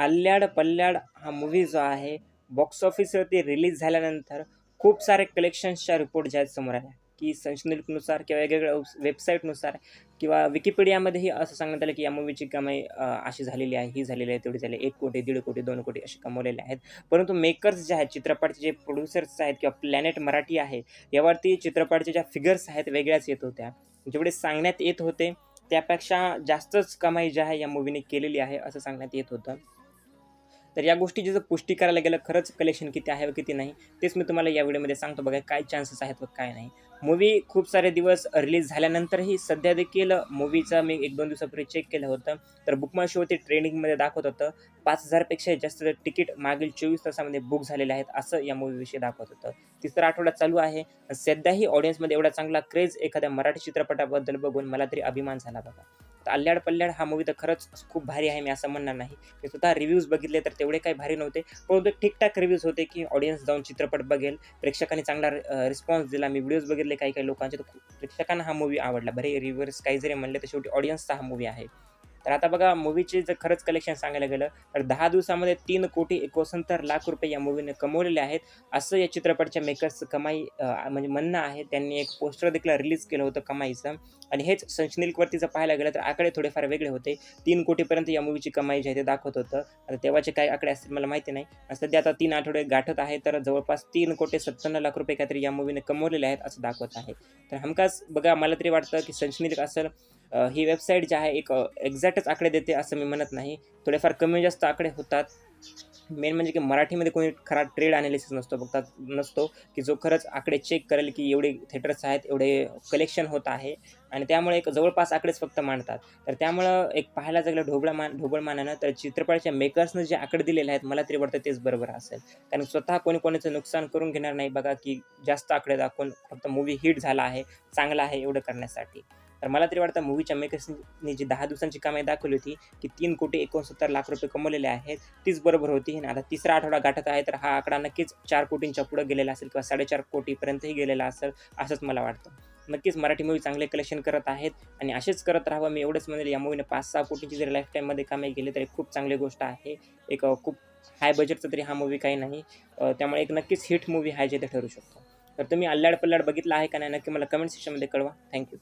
अल्ल्याड पल्ल्याड हा मूव्ही जो आहे बॉक्स ऑफिसवरती रिलीज झाल्यानंतर खूप सारे कलेक्शन्सच्या रिपोर्ट ज्या आहेत समोर आल्या. की संशोधकनुसार किंवा वेगवेगळ्या वेबसाईटनुसार किंवा विकिपीडियामध्येही असं सांगण्यात आलं की या मूवीची कमाई अशी झालेली आहे ही झालेली आहे तेवढी झाली एक कोटी दीड कोटी दोन कोटी असे कमवलेले आहेत. परंतु मेकर्स जे आहेत चित्रपटाचे जे प्रोड्युसर्स आहेत किंवा प्लॅनेट मराठी आहे यावरती चित्रपटाच्या ज्या फिगर्स आहेत वेगळ्याच येत होत्या. जेवढे सांगण्यात येत होते त्यापेक्षा जास्तच कमाई जी आहे या मूवीने केलेली आहे असं सांगण्यात येत होतं. तर या गोष्टीची जर पुष्टी करायला गेलं खरंच कलेक्शन किती आहे व किती नाही तेच मी तुम्हाला या व्हिडिओमध्ये सांगतो बघा काय चान्सेस आहेत व काय नाही. मूवी खूप सारे दिवस रिलीज झाल्यानंतरही सध्या देखील मूवीचा मी एक दोन दिवसापूर्वी चेक केलं होतं. तर बुकमा शोवरती ट्रेंडिंगमध्ये दाखवत होतं. पाच हजारपेक्षा जास्त तिकीट मागील चोवीस तासामध्ये बुक झालेले आहेत असं या मूवीविषयी दाखवत होतं. तिसरा आठवडा चालू आहे. सध्याही ऑडियन्समध्ये एवढा चांगला क्रेज एखाद्या मराठी चित्रपटाबद्दल बघून मला तरी अभिमान झाला बघा. अल्ल्याड पल्ल्याड हा मूवी तर खरंच खूप भारी आहे मी असं म्हणणार नाही. मी स्वतः रिव्ह्यूज बघितले तर तेवढे काही भारी नव्हते परंतु ठीकठाक रिव्ह्यूज होते की ऑडियन्स जाऊन चित्रपट बघेल. प्रेक्षकांनी चांगला रिस्पॉन्स दिला. मी व्हिडिओज बघितले काही काही लोकांचे तर प्रेक्षकांना हा मूवी आवडला. बरे रिव्ह्यूअर्स काही जरी म्हणले तर शेवटी ऑडियन्सचा हा मूवी आहे. तर आता बघा मूवीचे जर खरंच कलेक्शन सांगायला गेलं तर दहा दिवसामध्ये तीन कोटी एकोणसत्तर लाख रुपये या मूवीने कमवलेले आहेत. असं या चित्रपटाच्या मेकर्सचं कमाई म्हणजे म्हणणं आहे त्यांनी एक पोस्टर देखील रिलीज केलं होतं कमाईचं. आणि हेच संशनिल्कवरती जर पाहायला गेलं तर आकडे थोडेफार वेगळे होते. तीन कोटीपर्यंत या मूवीची कमाई जी आहे ते दाखवत होतं. आता तेव्हाचे काय आकडे असतील मला माहिती नाही. सध्या आता तीन आठवडे गाठत आहे तर जवळपास तीन कोटी सत्त्याण्णव लाख रुपये काहीतरी या मूवीने कमवलेले आहेत असं दाखवत आहे. तर हमखास बघा मला तरी वाटतं की संशनिल्क असेल ही वेबसाईट जी आहे एक एक्झॅक्टच आकडे देते असं मी म्हणत नाही. थोडेफार कमी जास्त आकडे होतात. मेन म्हणजे की मराठीमध्ये कोणी खरा ट्रेड ॲनालिसिस नसतो फक्त नसतो की जो खरंच आकडे चेक करेल की एवढे थिएटर्स आहेत एवढे कलेक्शन होत आहे. आणि त्यामुळे एक जवळपास आकडेच फक्त मांडतात. तर त्यामुळं एक पाहायला जगलं ढोबळा मान ढोबळ मानानं तर चित्रपटाच्या मेकर्सनं जे आकडे दिलेले आहेत मला तरी वाटतं तेच बरोबर असेल. कारण स्वतः कोणी कोणाचं नुकसान करून घेणार नाही बघा की जास्त आकडे दाखवून फक्त मूवी हिट झाला आहे चांगला आहे एवढं करण्यासाठी. तर मला तरी वाटतं मूवीच्या मेकर्सनी जी दहा दिवसांची कामे दाखवली होती की तीन कोटी एकोणसत्तर लाख रुपये कमवलेले आहेत. तीच बरोबर होती. आणि आता तिसरा आठवडा गाठत आहे तर हा आकडा नक्कीच चार कोटींच्या पुढं गेलेला असेल किंवा साडेचार कोटीपर्यंतही गेलेला असेल असंच मला वाटतं. नक्कीच मराठी मूवी चांगले कलेक्शन करत आहेत आणि असेच करत राहावं मी एवढंच म्हणेल या मूवीने पाच सहा कोटीची जरी लाईफ टाईममध्ये कमाई केली तरी खूप चांगली गोष्ट आहे. एक खूप हाय बजेटचा तरी हा मूवी काही नाही. त्यामुळे एक नक्कीच हिट मूवी आहे जे ते ठरू शकतो. तर तुम्ही अल्लाड पल्लाड बघितला आहे का नाही नक्की मला कमेंट सेक्शनमध्ये कळवा. थँक्यू